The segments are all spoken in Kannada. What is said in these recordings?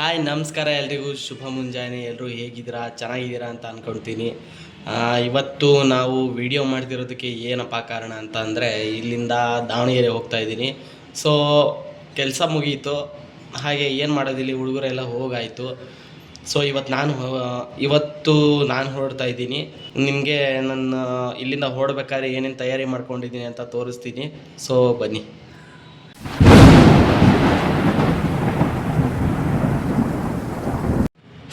ಹಾಯ್, ನಮಸ್ಕಾರ ಎಲ್ರಿಗೂ. ಶುಭ ಮುಂಜಾನೆ. ಎಲ್ಲರೂ ಹೇಗಿದ್ದೀರಾ? ಚೆನ್ನಾಗಿದ್ದೀರಾ ಅಂತ ಅಂದ್ಕೊಳ್ತೀನಿ ಇವತ್ತು ನಾವು ವಿಡಿಯೋ ಮಾಡ್ತಿರೋದಕ್ಕೆ ಏನಪ್ಪ ಕಾರಣ ಅಂತ ಅಂದರೆ ಇಲ್ಲಿಂದ ದಾವಣಗೆರೆ ಹೋಗ್ತಾ ಇದ್ದೀನಿ. ಸೊ ಕೆಲಸ ಮುಗೀತು. ಹಾಗೆ ಏನು ಮಾಡೋದಿಲ್ಲಿ ಹುಡುಗರೆಲ್ಲ ಹೋಗಾಯಿತು. ಸೊ ಇವತ್ತು ನಾನು ಇವತ್ತು ನಾನು ಹೊರಡ್ತಾ ಇದ್ದೀನಿ. ನಿಮಗೆ ನನ್ನ ಇಲ್ಲಿಂದ ಹೊರಡ್ಬೇಕಾದ್ರೆ ಏನೇನು ತಯಾರಿ ಮಾಡ್ಕೊಂಡಿದ್ದೀನಿ ಅಂತ ತೋರಿಸ್ತೀನಿ. ಸೊ ಬನ್ನಿ.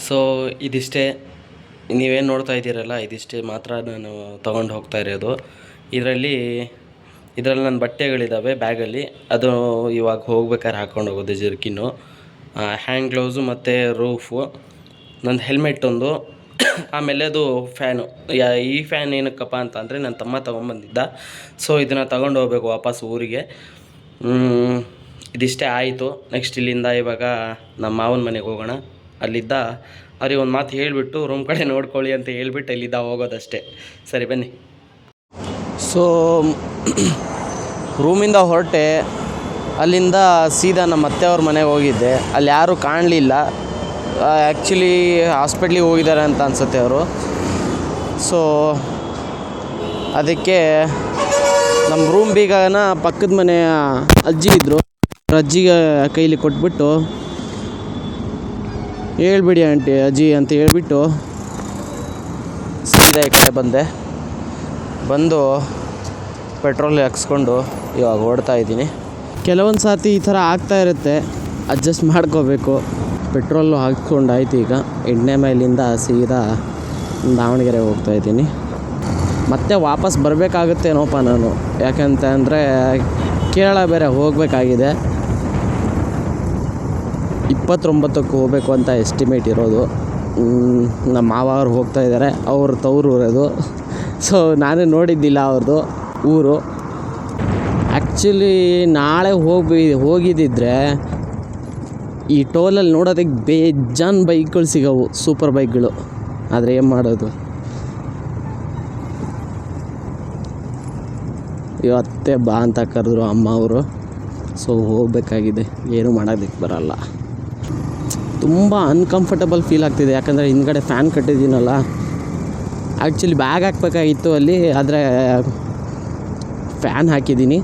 ಸೊ ಇದಿಷ್ಟೇ ನೀವೇನು ನೋಡ್ತಾ ಇದ್ದೀರಲ್ಲ, ಇದಿಷ್ಟೇ ಮಾತ್ರ ನಾನು ತೊಗೊಂಡು ಹೋಗ್ತಾ ಇರೋದು. ಇದರಲ್ಲಿ ಇದರಲ್ಲಿ ನನ್ನ ಬಟ್ಟೆಗಳಿದ್ದಾವೆ ಬ್ಯಾಗಲ್ಲಿ. ಅದು ಇವಾಗ ಹೋಗ್ಬೇಕಾದ್ರೆ ಹಾಕ್ಕೊಂಡು ಹೋಗೋದು ಜರ್ಕಿನ್ನು. ಹ್ಯಾಂಡ್ ಗ್ಲೌಸು ಮತ್ತು ರೂಫು. ನಂದು ಹೆಲ್ಮೆಟ್ ಒಂದು. ಆಮೇಲೆ ಅದು ಫ್ಯಾನು. ಈ ಫ್ಯಾನ್ ಏನಕ್ಕಪ್ಪ ಅಂತ ಅಂದರೆ ನನ್ನ ತಮ್ಮ ತೊಗೊಂಬಂದಿದ್ದ. ಸೊ ಇದನ್ನು ತಗೊಂಡು ಹೋಗ್ಬೇಕು ವಾಪಸ್ ಊರಿಗೆ. ಇದಿಷ್ಟೇ ಆಯಿತು. ನೆಕ್ಸ್ಟ್ ಇಲ್ಲಿಂದ ಇವಾಗ ನಮ್ಮ ಮಾವನ ಮನೆಗೆ ಹೋಗೋಣ. ಅಲ್ಲಿದ್ದ. ಅವ್ರಿಗೆ ಒಂದು ಮಾತು ಹೇಳಿಬಿಟ್ಟು ರೂಮ್ ಕಡೆ ನೋಡ್ಕೊಳ್ಳಿ ಅಂತ ಹೇಳಿಬಿಟ್ಟು ಇಲ್ಲಿದ್ದ ಹೋಗೋದಷ್ಟೇ. ಸರಿ, ಬನ್ನಿ. ಸೊ ರೂಮಿಂದ ಹೊರಟೆ. ಅಲ್ಲಿಂದ ಸೀದಾ ನಮ್ಮ ಅತ್ತೆಯವ್ರ ಮನೆಗೆ ಹೋಗಿದ್ದೆ. ಅಲ್ಲಿ ಯಾರೂ ಕಾಣಲಿಲ್ಲ. ಆ್ಯಕ್ಚುಲಿ ಹಾಸ್ಪಿಟ್ಲಿಗೆ ಹೋಗಿದ್ದಾರೆ ಅಂತ ಅನ್ಸುತ್ತೆ ಅವರು. ಸೊ ಅದಕ್ಕೆ ನಮ್ಮ ರೂಮ್ ಬೀಗನ ಪಕ್ಕದ ಮನೆಯ ಅಜ್ಜಿ ಇದ್ದರು ಅಜ್ಜಿಗೆ ಕೈಲಿ ಕೊಟ್ಬಿಟ್ಟು ಹೇಳ್ಬಿಡಿ ಆಂಟಿ, ಅಜ್ಜಿ ಅಂತ ಹೇಳ್ಬಿಟ್ಟು ಸೀದಾ ಈ ಕಡೆ ಬಂದೆ. ಬಂದು ಪೆಟ್ರೋಲ್ ಹಾಕ್ಸ್ಕೊಂಡು ಇವಾಗ ಓಡ್ತಾ ಇದ್ದೀನಿ. ಕೆಲವೊಂದು ಸಾತಿ ಈ ಥರ ಆಗ್ತಾ ಇರುತ್ತೆ, ಅಡ್ಜಸ್ಟ್ ಮಾಡ್ಕೋಬೇಕು. ಪೆಟ್ರೋಲು ಹಾಕ್ಸ್ಕೊಂಡು ಆಯ್ತು ಈಗ. ಎಂಟನೇ ಮೈಲಿಂದ ಸೀದಾ ದಾವಣಗೆರೆ ಹೋಗ್ತಾ ಇದ್ದೀನಿ. ಮತ್ತೆ ವಾಪಸ್ ಬರಬೇಕಾಗುತ್ತೇನೋಪ್ಪ ನಾನು. ಯಾಕಂತ ಅಂದರೆ ಕೇರಳ ಬೇರೆ ಹೋಗಬೇಕಾಗಿದೆ. ಇಪ್ಪತ್ತೊಂಬತ್ತಕ್ಕೆ ಹೋಗಬೇಕು ಅಂತ ಎಸ್ಟಿಮೇಟ್ ಇರೋದು. ನಮ್ಮ ಮಾವ ಅವ್ರು ಹೋಗ್ತಾ ಇದ್ದಾರೆ ಅವ್ರ ತವ್ರು ಊರದು. ಸೊ ನಾನು ನೋಡಿದ್ದಿಲ್ಲ ಅವ್ರದ್ದು ಊರು. ಆ್ಯಕ್ಚುಲಿ ನಾಳೆ ಹೋಗಿ ಹೋಗಿದ್ದಿದ್ರೆ ಈ ಟೋಲಲ್ಲಿ ನೋಡೋದಕ್ಕೆ ಬೇಜಾನ್ ಬೈಕ್ಗಳು ಸಿಗವು ಸೂಪರ್ ಬೈಕ್ಗಳು ಆದರೆ ಏನು ಮಾಡೋದು? ಇವತ್ತೇ ಬಾ ಅಂತ ಕರೆದ್ರು ಅಮ್ಮ ಅವರು. ಸೊ ಹೋಗಬೇಕಾಗಿದೆ. ಏನು ಮಾಡೋದಕ್ಕೆ ಬರಲ್ಲ. ತುಂಬ ಅನ್ಕಂಫರ್ಟಬಲ್ ಫೀಲ್ ಆಗ್ತಿದೆ. ಯಾಕಂದರೆ ಹಿಂದ್ಗಡೆ ಫ್ಯಾನ್ ಕಟ್ಟಿದ್ದೀನಲ್ಲ. ಆ್ಯಕ್ಚುಲಿ ಬ್ಯಾಗ್ ಹಾಕ್ಬೇಕಾಗಿತ್ತು ಅಲ್ಲಿ, ಆದರೆ ಫ್ಯಾನ್ ಹಾಕಿದ್ದೀನಿ.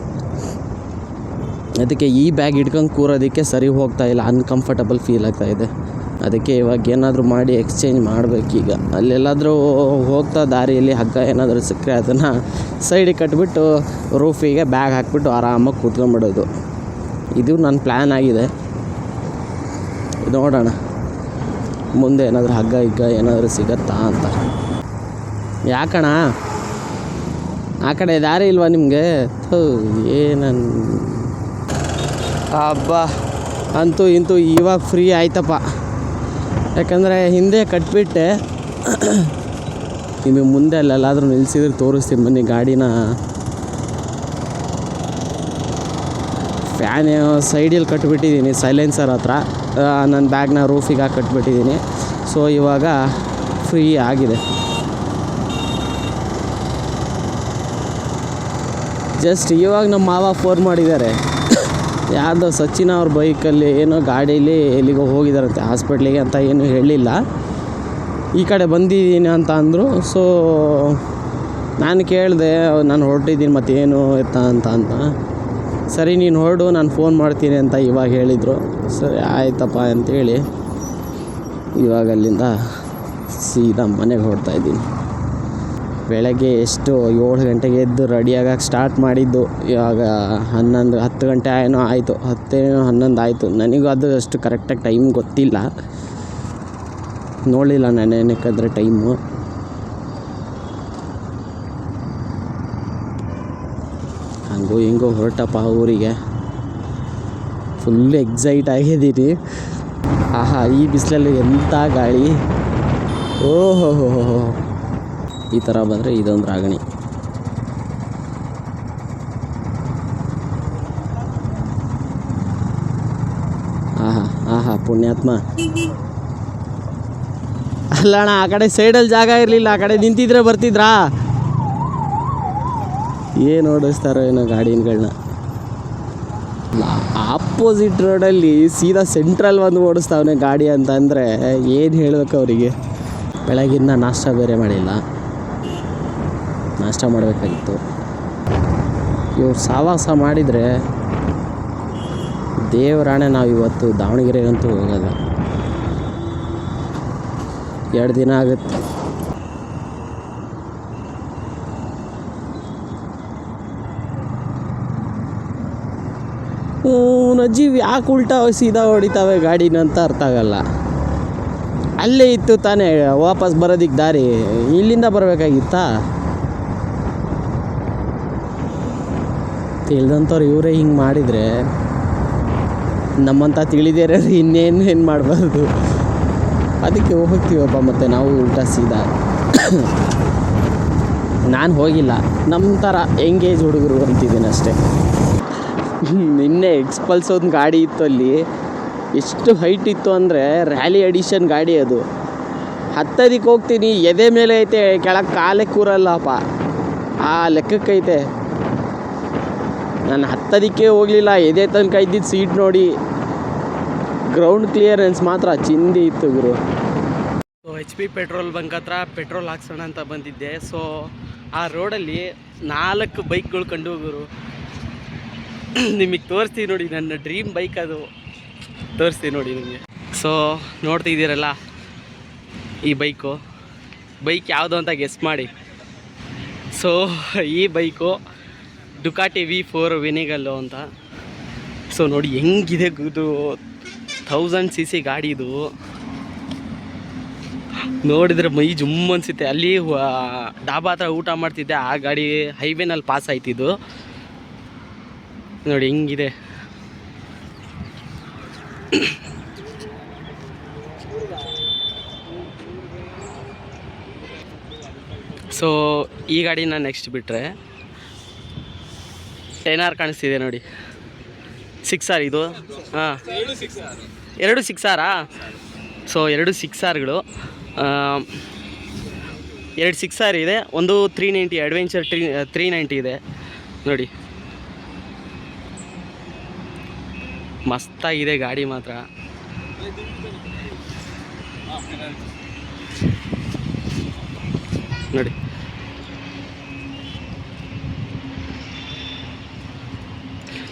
ಅದಕ್ಕೆ ಈ ಬ್ಯಾಗ್ ಹಿಡ್ಕೊಂಡು ಕೂರೋದಕ್ಕೆ ಸರಿ ಹೋಗ್ತಾ ಇಲ್ಲ. ಅನ್ಕಂಫರ್ಟಬಲ್ ಫೀಲ್ ಆಗ್ತಾ ಇದೆ. ಅದಕ್ಕೆ ಇವಾಗ ಏನಾದರೂ ಮಾಡಿ ಎಕ್ಸ್ಚೇಂಜ್ ಮಾಡಬೇಕೀಗ. ಅಲ್ಲೆಲ್ಲಾದರೂ ಹೋಗ್ತಾ ದಾರಿಯಲ್ಲಿ ಹಗ್ಗ ಏನಾದರೂ ಸಿಕ್ಕರೆ ಅದನ್ನು ಸೈಡಿಗೆ ಕಟ್ಬಿಟ್ಟು ರೂಫಿಗೆ ಬ್ಯಾಗ್ ಹಾಕ್ಬಿಟ್ಟು ಆರಾಮಾಗಿ ಕೂತ್ಕೊಂಡ್ಬಿಡೋದು. ಇದು ನನ್ನ ಪ್ಲ್ಯಾನ್ ಆಗಿದೆ. ನೋಡೋಣ. ಮುಂದೆ ಏನಾದರೂ ಹಗ್ಗ, ಹಿಗ್ಗ ಏನಾದರೂ ಸಿಗತ್ತಾ ಅಂತ. ಯಾಕಣ ಆ ಕಡೆ ದಾರಿ ಇಲ್ವಾ ನಿಮಗೆ? ಏನನ್? ಹಬ್ಬ ಅಂತೂ ಇಂತೂ ಇವಾಗ ಫ್ರೀ ಆಯ್ತಪ್ಪ. ಯಾಕಂದರೆ ಹಿಂದೆ ಕಟ್ಬಿಟ್ಟೆ. ನಿಮಗೆ ಮುಂದೆ ಅಲ್ಲೆಲ್ಲಾದರೂ ನಿಲ್ಲಿಸಿದ್ರೆ ತೋರಿಸ್ತೀನಿ ಬನ್ನಿ ಗಾಡಿನ. ಫ್ಯಾನ್ ಸೈಡಲ್ಲಿ ಕಟ್ಬಿಟ್ಟಿದ್ದೀನಿ, ಸೈಲೆನ್ಸರ್ ಹತ್ರ. ನನ್ನ ಬ್ಯಾಗ್ನ ರೂಫಿಗೆ ಹಾಕಿ ಕಟ್ಬಿಟ್ಟಿದ್ದೀನಿ. ಸೊ, ಇವಾಗ ಫ್ರೀ ಆಗಿದೆ. ಜಸ್ಟ್ ಇವಾಗ ನಮ್ಮ ಮಾವ ಫೋನ್ ಮಾಡಿದ್ದಾರೆ. ಯಾರ್ದೋ ಸಚಿನ್ ಅವ್ರ ಬೈಕಲ್ಲಿ ಏನೋ ಗಾಡೀಲಿ ಎಲ್ಲಿಗೋ ಹೋಗಿದಾರಂತೆ, ಹಾಸ್ಪಿಟ್ಲಿಗೆ ಅಂತ ಏನು ಹೇಳಿಲ್ಲ. ಈ ಕಡೆ ಬಂದಿದ್ದೀನಿ ಅಂತ ಅಂದರು. ಸೊ, ನಾನು ಕೇಳಿದೆ, ನಾನು ಹೊರಟಿದ್ದೀನಿ ಮತ್ತೇನು ಎತ್ತ ಅಂತ ಅಂತ. ಸರಿ, ನೀನು ಹೊರಡು, ನಾನು ಫೋನ್ ಮಾಡ್ತೀನಿ ಅಂತ ಇವಾಗ ಹೇಳಿದರು. ಸರಿ, ಆಯ್ತಪ್ಪ ಅಂತೇಳಿ ಇವಾಗ ಅಲ್ಲಿಂದ ಸೀದಾ ಮನೆಗೆ ಹೊರಡ್ತಾ ಇದ್ದೀನಿ. ಬೆಳಗ್ಗೆ ಎಷ್ಟು? ಏಳು ಗಂಟೆಗೆ ಎದ್ದು ರೆಡಿಯಾಗಕ್ಕೆ ಸ್ಟಾರ್ಟ್ ಮಾಡಿದ್ದು. ಇವಾಗ ಹನ್ನೊಂದು, ಹತ್ತು ಗಂಟೆ ಏನೋ ಆಯಿತು. ಹತ್ತೇನೋ ಹನ್ನೊಂದು ಆಯಿತು. ನನಗೂ ಅದು ಅಷ್ಟು ಕರೆಕ್ಟಾಗಿ ಟೈಮ್ ಗೊತ್ತಿಲ್ಲ. ನೋಡಲಿಲ್ಲ ನಾನು ಏನಕ್ಕಾದ್ರೆ ಟೈಮು ಹಂಗೋ ಹೆಂಗೋ ಹೊರಟಪ್ಪ ಊರಿಗೆ. ಫುಲ್ ಎಕ್ಸೈಟ್ ಆಗಿದ್ದೀರಿ. ಆಹಾ, ಈ ಬಿಸಿಲಲ್ಲಿ ಎಂಥ ಗಾಳಿ. ಓಹೋ, ಹೋ ಹೋ ಈ ಥರ ಬಂದರೆ ಇದೊಂದು ರಾಗಣಿ. ಆಹಾ ಆಹಾ, ಪುಣ್ಯಾತ್ಮ. ಅಲ್ಲಣ್ಣ, ಆ ಕಡೆ ಸೈಡಲ್ಲಿ ಜಾಗ ಇರಲಿಲ್ಲ, ಆ ಕಡೆ ನಿಂತಿದ್ರೆ ಬರ್ತಿದ್ರಾ? ಏನು ಓಡಿಸ್ತಾರೋ ಏನೋ ಗಾಡಿಗಳನ್ನ ಆಪೋಸಿಟ್ ರೋಡಲ್ಲಿ ಸೀದಾ ಸೆಂಟ್ರಲ್ ಬಂದು ಓಡಿಸ್ತಾವನೆ ಗಾಡಿ ಅಂತ ಅಂದರೆ ಏನು ಹೇಳಬೇಕು ಅವರಿಗೆ? ಬೆಳಗಿಂದ ನಾಷ್ಟ ಬೇರೆ ಮಾಡಿಲ್ಲ. ನಾಷ್ಟ ಮಾಡಬೇಕಾಗಿತ್ತು. ಇವ್ರು ಸಾವಾಸ ಮಾಡಿದರೆ ದೇವರಾಣೆ ನಾವು ಇವತ್ತು ದಾವಣಗೆರೆಗಂತೂ ಹೋಗಲ್ಲ. ಎರಡು ದಿನ ಆಗುತ್ತೆ. ನಜ್ಜಿ ಯಾಕೆ ಉಲ್ಟಾ ಸೀದಾ ಹೊಡಿತಾವೆ? ಗಾಡಿನ ಅಂತ ಅರ್ಥ ಆಗಲ್ಲ. ಅಲ್ಲೇ ಇತ್ತು ತಾನೇ, ವಾಪಸ್ ಬರೋದಿಕ್ಕೆ ದಾರಿ. ಇಲ್ಲಿಂದ ಬರಬೇಕಾಗಿತ್ತಾ? ತಿಳಿದಂಥವ್ರು ಇವರೇ ಹಿಂಗೆ ಮಾಡಿದರೆ ನಮ್ಮಂತ ತಿಳಿದೇರ ಇನ್ನೇನು ಏನು ಮಾಡಬಾರ್ದು? ಅದಕ್ಕೆ ಹೋಗ್ತೀವಪ್ಪ ಮತ್ತು ನಾವು ಉಲ್ಟಾ ಸೀದಾ. ನಾನು ಹೋಗಿಲ್ಲ. ನಮ್ಮ ಥರ ಎಂಗೇಜ್ ಹುಡುಗರು ಅಂತಿದ್ದೀನಿ ಅಷ್ಟೇ. ನಿನ್ನೆ ಎಕ್ಸ್ಪಲ್ಸ್ ಒಂದು ಗಾಡಿ ಇತ್ತು ಅಲ್ಲಿ. ಎಷ್ಟು ಹೈಟ್ ಇತ್ತು ಅಂದರೆ ರ್ಯಾಲಿ ಎಡಿಷನ್ ಗಾಡಿ ಅದು. ಹತ್ತದಿಕ್ಕೆ ಹೋಗ್ತೀನಿ, ಎದೆ ಮೇಲೆ ಐತೆ, ಕೆಳಗೆ ಕಾಲೇ ಕೂರಲ್ಲಪ್ಪ. ಆ ಲೆಕ್ಕಕ್ಕೈತೆ ನಾನು ಹತ್ತದಿಕ್ಕೆ ಹೋಗಲಿಲ್ಲ, ಎದೆ ತನಕ ಇದ್ದಿದ್ದು ಸೀಟ್ ನೋಡಿ. ಗ್ರೌಂಡ್ ಕ್ಲಿಯರೆನ್ಸ್ ಮಾತ್ರ ಚಿಂದಿ ಇತ್ತು ಗುರು. So H P petrol bunk ಹತ್ರ ಪೆಟ್ರೋಲ್ ಹಾಕ್ಸೋಣ ಅಂತ ಬಂದಿದ್ದೆ. ಸೊ ಆ ರೋಡಲ್ಲಿ ನಾಲ್ಕು ಬೈಕ್ಗಳು ಕಂಡು ಗುರು ನಿಮಗೆ ತೋರಿಸ್ತೀವಿ ನೋಡಿ, ನನ್ನ ಡ್ರೀಮ್ ಬೈಕ್ ಅದು. ತೋರಿಸ್ತೀವಿ ನೋಡಿ ನಿಮಗೆ. ಸೊ ನೋಡ್ತಿದ್ದೀರಲ್ಲ ಈ ಬೈಕು. ಬೈಕ್ ಯಾವುದು ಅಂತ ಗೆಸ್ ಮಾಡಿ. ಸೊ ಈ ಬೈಕು ಡುಕಾಟಿ ವಿ ಫೋರ್ ವಿನಿಗಲ್ಲು ಅಂತ. ಸೊ ನೋಡಿ ಹೆಂಗಿದೆ ಇದು ಥೌಸಂಡ್ ಸಿ ಸಿ ಗಾಡಿ ಇದು ನೋಡಿದರೆ ಮೈ ಜುಮ್ ಅನಿಸುತ್ತೆ. ಅಲ್ಲಿ ಡಾಬಾ ಹತ್ರ ಊಟ ಮಾಡ್ತಿದ್ದೆ, ಆ ಗಾಡಿ ಹೈವೇನಲ್ಲಿ ಪಾಸ್ ಆಯ್ತಿದ್ದು. ನೋಡಿ, ಹೆಂಗಿದೆ. ಸೊ ಈ ಗಾಡಿನ ನೆಕ್ಸ್ಟ್ ಬಿಟ್ಟರೆ ಟೆನ್ ಆರ್ ಕಾಣಿಸ್ತಿದೆ ನೋಡಿ. ಸಿಕ್ಸ್ ಆರ್ ಇದು? ಹಾಂ. ಎರಡು ಸಿಕ್ಸ್ ಆರಾ ಸೊ ಎರಡು ಸಿಕ್ಸ್ ಆರ್ಗಳು ಎರಡು ಸಿಕ್ಸ್ ಆರ್ ಇದೆ. ಒಂದು three ninety adventure three three ninety ಇದೆ. ನೋಡಿ. ಮಸ್ತಾಗಿದೆ ಗಾಡಿ ಮಾತ್ರ. ನೋಡಿ.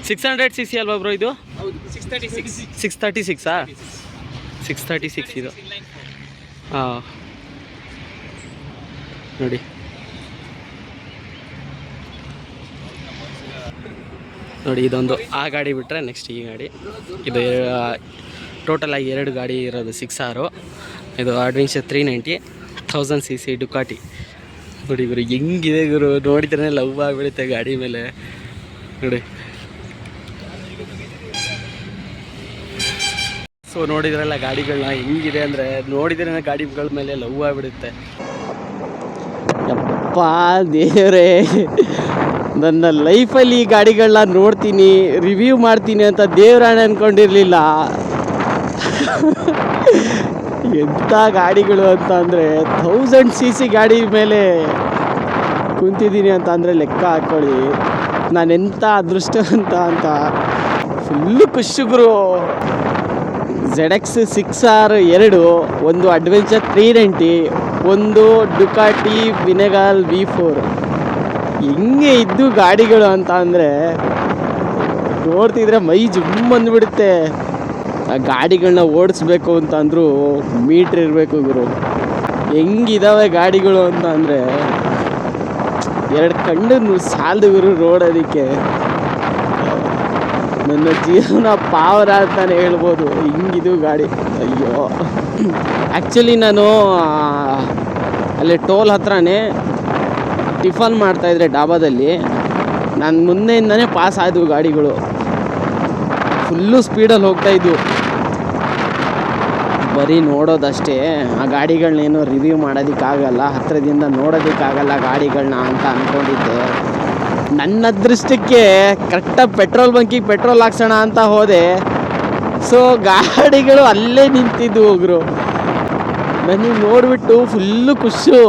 ಸಿಕ್ಸ್ ಹಂಡ್ರೆಡ್ ಸಿ ಸಿ ಅಲ್ವಾ ಬ್ರೋ ಇದು? ಸಿಕ್ಸ್ ತರ್ಟಿ ಸಿಕ್ಸಾ ಸಿಕ್ಸ್ ತರ್ಟಿ ಸಿಕ್ಸ್ ಇದು. ಹಾಂ. ನೋಡಿ. ನೋಡಿ, ಇದೊಂದು ಆ ಗಾಡಿ ಬಿಟ್ಟರೆ ನೆಕ್ಸ್ಟ್ ಈ ಗಾಡಿ. ಇದು ಟೋಟಲ್ ಆಗಿ ಎರಡು ಗಾಡಿ ಇರೋದು ಸಿಕ್ಸ್ ಆರು ಇದು adventure three ninety thousand C C Ducati ನೋಡಿ ಗುರು, ಹೆಂಗಿದೆ ಗುರು ನೋಡಿದ್ರೆ ಲವ್ ಆಗಿಬಿಡುತ್ತೆ ಗಾಡಿ ಮೇಲೆ. ನೋಡಿ. ಸೊ ನೋಡಿದ್ರಲ್ಲ ಗಾಡಿಗಳನ್ನ ಹೆಂಗಿದೆ ಅಂದರೆ ನೋಡಿದ್ರೆ ಗಾಡಿಗಳ ಮೇಲೆ ಲವ್ ಆಗಿಬಿಡುತ್ತೆ. ಯಪ್ಪ ದೇವ್ರೇ. ನನ್ನ ಲೈಫಲ್ಲಿ ಈ ಗಾಡಿಗಳನ್ನ ನೋಡ್ತೀನಿ, ರಿವ್ಯೂ ಮಾಡ್ತೀನಿ ಅಂತ ದೇವ್ರಾಣೆ ಅಂದ್ಕೊಂಡಿರಲಿಲ್ಲ ಎಂಥ ಗಾಡಿಗಳು ಅಂತ ಅಂದರೆ ಥೌಸಂಡ್ ಸಿ ಸಿ ಗಾಡಿ ಮೇಲೆ ಕುಂತಿದ್ದೀನಿ ಅಂತ ಅಂದರೆ ಲೆಕ್ಕ ಹಾಕ್ಕೊಳ್ಳಿ ನಾನು ಎಂಥ ಅದೃಷ್ಟ ಅಂತ ಫುಲ್ಲು ಖುಷಿಗುರು ಝೆಡ್ ಎಕ್ಸ್ ಸಿಕ್ಸ್ ಆರ್ ಎರಡು, ಒಂದು ಅಡ್ವೆಂಚರ್ ತ್ರೀ ನೈಂಟಿ ಒಂದು ಡುಕಾಟಿ ವಿನೆಗಾಲ್ ವಿ ಫೋರ್ ಹೆಂಗೆ ಇದ್ದು ಗಾಡಿಗಳು ಅಂತ ಅಂದರೆ ನೋಡ್ತಿದ್ರೆ ಮೈ ಜುಮ್ ಅಂದ್ಬಿಡುತ್ತೆ ಆ ಗಾಡಿಗಳನ್ನ ಓಡಿಸ್ಬೇಕು ಅಂತ ಅಂದರೂ ಮೀಟ್ರ್ ಇರಬೇಕು ಗುರು. ಹೆಂಗಿದಾವೆ ಗಾಡಿಗಳು ಅಂತ ಅಂದರೆ ಎರಡು ಕಣ್ಣು ಸಾಲದು ಗುರು ರೋಡೋದಕ್ಕೆ ನನ್ನ ಜೀವನ ಪಾವರ ಅಂತಾನೆ ಹೇಳ್ಬೋದು. ಹಿಂಗಿದು ಗಾಡಿ. ಅಯ್ಯೋ. ಆ್ಯಕ್ಚುಲಿ ನಾನು ಅಲ್ಲಿ ಟೋಲ್ ಹತ್ರನೇ ಟಿಫನ್ ಮಾಡ್ತಾಯಿದ್ರೆ ಡಾಬಾದಲ್ಲಿ, ನಾನು ಮುಂದೆಯಿಂದನೇ ಪಾಸ್ ಆದವು ಗಾಡಿಗಳು. ಫುಲ್ಲು ಸ್ಪೀಡಲ್ಲಿ ಹೋಗ್ತಾ ಇದ್ವು. ಬರೀ ನೋಡೋದಷ್ಟೇ, ಆ ಗಾಡಿಗಳನ್ನೇನು ರಿವ್ಯೂ ಮಾಡೋದಕ್ಕಾಗಲ್ಲ ಹತ್ತಿರದಿಂದ ನೋಡೋದಕ್ಕಾಗಲ್ಲ ಗಾಡಿಗಳನ್ನ ಅಂತ ಅಂದ್ಕೊಂಡಿದ್ದೆ ನನ್ನ ಅದೃಷ್ಟಕ್ಕೆ ಕರೆಕ್ಟಾಗಿ ಪೆಟ್ರೋಲ್ ಬಂಕಿಗೆ ಪೆಟ್ರೋಲ್ ಹಾಕ್ಸೋಣ ಅಂತ ಹೋದೆ. ಸೊ ಗಾಡಿಗಳು ಅಲ್ಲೇ ನಿಂತಿದ್ದು ಒಬ್ರು ನನಗೆ ನೋಡಿಬಿಟ್ಟು ಫುಲ್ಲು ಖುಷು.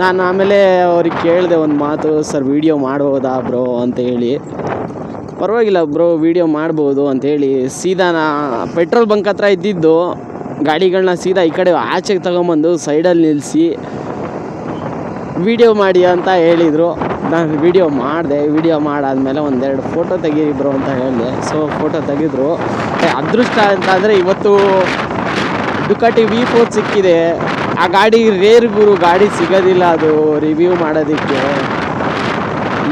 ನಾನು ಆಮೇಲೆ ಅವ್ರಿಗೆ ಕೇಳಿದೆ ಒಂದು ಮಾತು, ಸರ್ ವೀಡಿಯೋ ಮಾಡ್ಬೋದಾ ಬ್ರೋ? ಅಂತ ಹೇಳಿ. ಪರವಾಗಿಲ್ಲ ಬ್ರೋ ವಿಡಿಯೋ ಮಾಡ್ಬೋದು ಅಂಥೇಳಿ ಸೀದಾ ನಾ ಪೆಟ್ರೋಲ್ ಬಂಕ್ ಹತ್ರ ಇದ್ದಿದ್ದು ಗಾಡಿಗಳನ್ನ ಸೀದಾ ಈ ಕಡೆ ಆಚೆಗೆ ತಗೊಂಬಂದು ಸೈಡಲ್ಲಿ ನಿಲ್ಲಿಸಿ ವಿಡಿಯೋ ಮಾಡಿ ಅಂತ ಹೇಳಿದರು. ನಾನು ವಿಡಿಯೋ ಮಾಡಿದೆ. ವಿಡಿಯೋ ಮಾಡಾದಮೇಲೆ ಒಂದೆರಡು ಫೋಟೋ ತೆಗೀರಿ ಬ್ರೋ ಅಂತ ಹೇಳಿದೆ ಸೊ ಫೋಟೋ ತೆಗೆದ್ರು. ಅದೃಷ್ಟ ಅಂತ ಅಂದರೆ ಇವತ್ತು ಡುಕಾಟಿ ವಿ ಫೋರ್ ಸಿಕ್ಕಿದೆ. ಆ ಗಾಡಿ ರೇರ್ ಗುರು ಗಾಡಿ ಸಿಗೋದಿಲ್ಲ ಅದು ರಿವ್ಯೂ ಮಾಡೋದಕ್ಕೆ.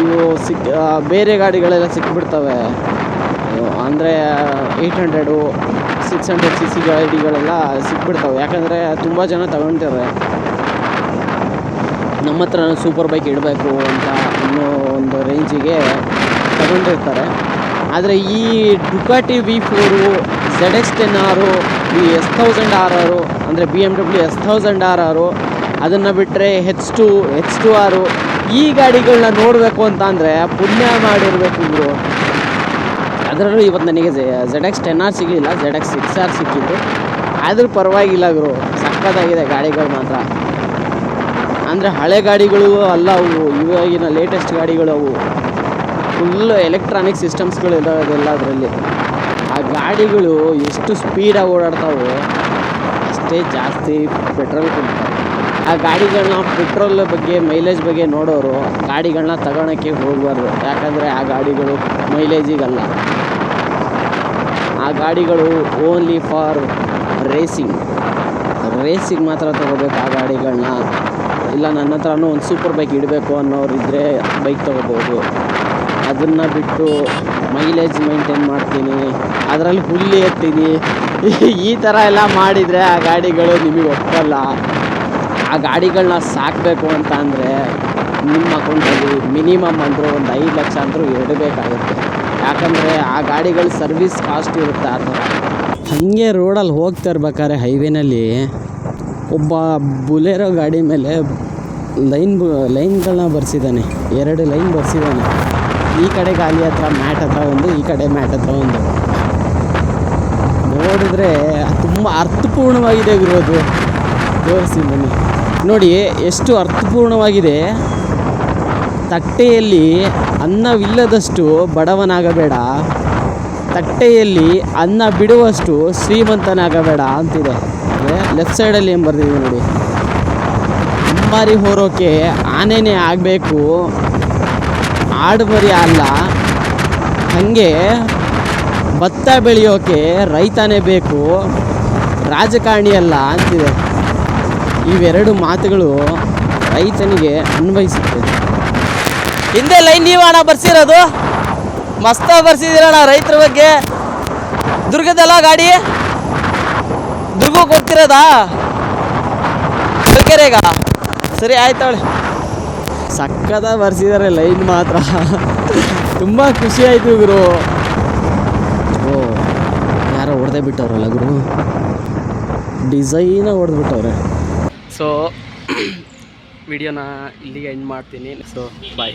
ಇವು ಸಿಕ್ ಬೇರೆ ಗಾಡಿಗಳೆಲ್ಲ ಸಿಕ್ಬಿಡ್ತವೆ. ಅಂದರೆ eight hundred six hundred C C ಗಾಡಿಗಳೆಲ್ಲ ಸಿಕ್ಬಿಡ್ತವೆ. ಯಾಕಂದರೆ ತುಂಬ ಜನ ತಗೊಳ್ತಾರೆ ನಮ್ಮ ಹತ್ರ ಸೂಪರ್ ಬೈಕ್ ಇಡಬೇಕು ಅಂತ ಅನ್ನೋ ಒಂದು ರೇಂಜಿಗೆ ತಗೊಂಡಿರ್ತಾರೆ. ಆದರೆ ಈ Ducati V four Z X ten R ಈ ಎಸ್ ಥೌಸಂಡ್ ಆರ್ ಆರು ಅಂದರೆ B M W S thousand R R ಅದನ್ನು ಬಿಟ್ಟರೆ ಹೆಚ್ ಟು ಹೆಚ್ ಟು ಆರು ಈ ಗಾಡಿಗಳನ್ನ ನೋಡಬೇಕು ಅಂತ ಅಂದರೆ ಪುಣ್ಯ ಮಾಡಿರಬೇಕು ಇವರು. ಅದರಲ್ಲೂ ಇವತ್ತು ನನಗೆ ಝೆಡ್ ಎಕ್ಸ್ ಟೆನ್ ಆರ್ ಸಿಗಲಿಲ್ಲ ಝೆಡ್ ಎಕ್ಸ್ ಸಿಕ್ಸ್ ಆರ್ ಸಿಕ್ಕಿತ್ತು. ಆದರೂ ಪರವಾಗಿಲ್ಲ ಇವರು, ಸಕ್ಕತ್ತಾಗಿದೆ ಗಾಡಿಗಳು ಮಾತ್ರ. ಅಂದರೆ ಹಳೆ ಗಾಡಿಗಳು ಅಲ್ಲ ಅವು, ಇವಾಗಿನ ಲೇಟೆಸ್ಟ್ ಗಾಡಿಗಳು ಅವು. ಫುಲ್ ಎಲೆಕ್ಟ್ರಾನಿಕ್ ಸಿಸ್ಟಮ್ಸ್ಗಳು ಇರೋದೆಲ್ಲ ಅದರಲ್ಲಿ. ಆ ಗಾಡಿಗಳು ಎಷ್ಟು ಸ್ಪೀಡಾಗಿ ಓಡಾಡ್ತಾವೋ ಅಷ್ಟೇ ಜಾಸ್ತಿ ಪೆಟ್ರೋಲ್ ಕುಡಿತಾವೆ ಆ ಗಾಡಿಗಳನ್ನ ಪೆಟ್ರೋಲ್ ಬಗ್ಗೆ ಮೈಲೇಜ್ ಬಗ್ಗೆ ನೋಡೋರು ಗಾಡಿಗಳನ್ನ ತಗೊಳಕ್ಕೆ ಹೋಗಬಾರ್ದು. ಯಾಕಂದರೆ ಆ ಗಾಡಿಗಳು ಮೈಲೇಜಿಗಲ್ಲ ಆ ಗಾಡಿಗಳು ಓನ್ಲಿ ಫಾರ್ ರೇಸಿಂಗ್ ರೇಸಿಗೆ ಮಾತ್ರ ತಗೋಬೇಕು ಆ ಗಾಡಿಗಳನ್ನ ಇಲ್ಲ ನನ್ನ ಹತ್ರನೂ ಒಂದು ಸೂಪರ್ ಬೈಕ್ ಇಡಬೇಕು ಅನ್ನೋರಿದ್ದರೆ ಬೈಕ್ ತೊಗೋಬೋದು. ಅದನ್ನು ಬಿಟ್ಟು ಮೈಲೇಜ್ ಮೇಂಟೈನ್ ಮಾಡ್ತೀನಿ. ಅದರಲ್ಲಿ ಹುಲ್ಲಿ ಎತ್ತೀನಿ. ಈ ಥರ ಎಲ್ಲ ಮಾಡಿದರೆ ಆ ಗಾಡಿಗಳು ನಿಮಗೆ ಒಪ್ಪಲ್ಲ. ಆ ಗಾಡಿಗಳನ್ನ ಸಾಕಬೇಕು ಅಂತ ಅಂದರೆ ನಿಮ್ಮ ಅಕೌಂಟಲ್ಲಿ ಮಿನಿಮಮ್ ಅಂದರೂ ಒಂದು ಐದು ಲಕ್ಷ ಅಂದರೂ ಇಡಬೇಕಾಗುತ್ತೆ ಯಾಕಂದರೆ ಆ ಗಾಡಿಗಳು ಸರ್ವಿಸ್ ಕಾಸ್ಟ್ ಇರುತ್ತೆ ಆ ಥರ. ಹಾಗೆ ರೋಡಲ್ಲಿ ಹೋಗ್ತಾ ಇರ್ಬೇಕಾದ್ರೆ ಹೈವೇನಲ್ಲಿ ಒಬ್ಬ ಬುಲೆರೋ ಗಾಡಿ ಮೇಲೆ ಲೈನ್ ಲೈನ್ಗಳನ್ನ ಬರ್ಸಿದ್ದಾನೆ ಎರಡು ಲೈನ್ ಬರ್ಸಿದ್ದಾನೆ ಈ ಕಡೆ ಗಾಲಿ ಹತ್ರ ಮ್ಯಾಟ್ ಹತ್ರ ಒಂದು, ಈ ಕಡೆ ಮ್ಯಾಟ್ ಹತ್ರ ಒಂದು. ನೋಡಿದ್ರೆ ತುಂಬ ಅರ್ಥಪೂರ್ಣವಾಗಿದೆ ಇರೋದು ತೋರಿಸಿ ಬನ್ನಿ. ನೋಡಿ, ಎಷ್ಟು ಅರ್ಥಪೂರ್ಣವಾಗಿದೆ. ತಟ್ಟೆಯಲ್ಲಿ ಅನ್ನವಿಲ್ಲದಷ್ಟು ಬಡವನಾಗಬೇಡ. ತಟ್ಟೆಯಲ್ಲಿ ಅನ್ನ ಬಿಡುವಷ್ಟು ಶ್ರೀಮಂತನಾಗಬೇಡ ಅಂತಿದೆ. ಅಂದರೆ ಲೆಫ್ಟ್ ಸೈಡಲ್ಲಿ ಏನು ಬರ್ತಿದೆ ನೋಡಿ. ಅಂಬಾರಿ ಹೋರೋಕೆ ಆನೆನೇ ಆಗಬೇಕು. ಆಡುಮರಿ ಅಲ್ಲ. ಹಾಗೆ ಭತ್ತ ಬೆಳೆಯೋಕೆ ರೈತನೇ ಬೇಕು, ರಾಜಕಾರಣಿ ಅಲ್ಲ ಅಂತಿದೆ. ಇವೆರಡು ಮಾತುಗಳು ರೈತನಿಗೆ ಅನ್ವಯಿಸುತ್ತೆ. ಹಿಂದೆ ಲೈನ್ ನೀವು ಅಣ್ಣ ಬರ್ಸಿರೋದು? ಮಸ್ತ ಬರ್ಸಿದ್ದೀರಣ್ಣ ರೈತರ ಬಗ್ಗೆ. ದುರ್ಗದಲ್ಲ ಗಾಡಿ? ದುರ್ಗಕ್ಕೆ ಹೋಗ್ತಿರೋದಾ? ಕೆರೆಗ ಸರಿ ಆಯ್ತಾಳೆ ಸಕ್ಕದ ಬರ್ಸಿದ್ದಾರೆ ಲೈನ್ ಮಾತ್ರ. ತುಂಬ ಖುಷಿ ಆಯಿತು ಗುರು. ಓ, ಯಾರೋ ಹೊಡೆದೇ ಬಿಟ್ಟವ್ರಲ್ಲ ಗುರು. ಡಿಸೈನ ಹೊಡೆದ್ಬಿಟ್ಟವ್ರೆ ಸೊ ವಿಡಿಯೋನ ಇಲ್ಲಿಗೆ ಎಂಡ್ ಮಾಡ್ತೀನಿ. So bye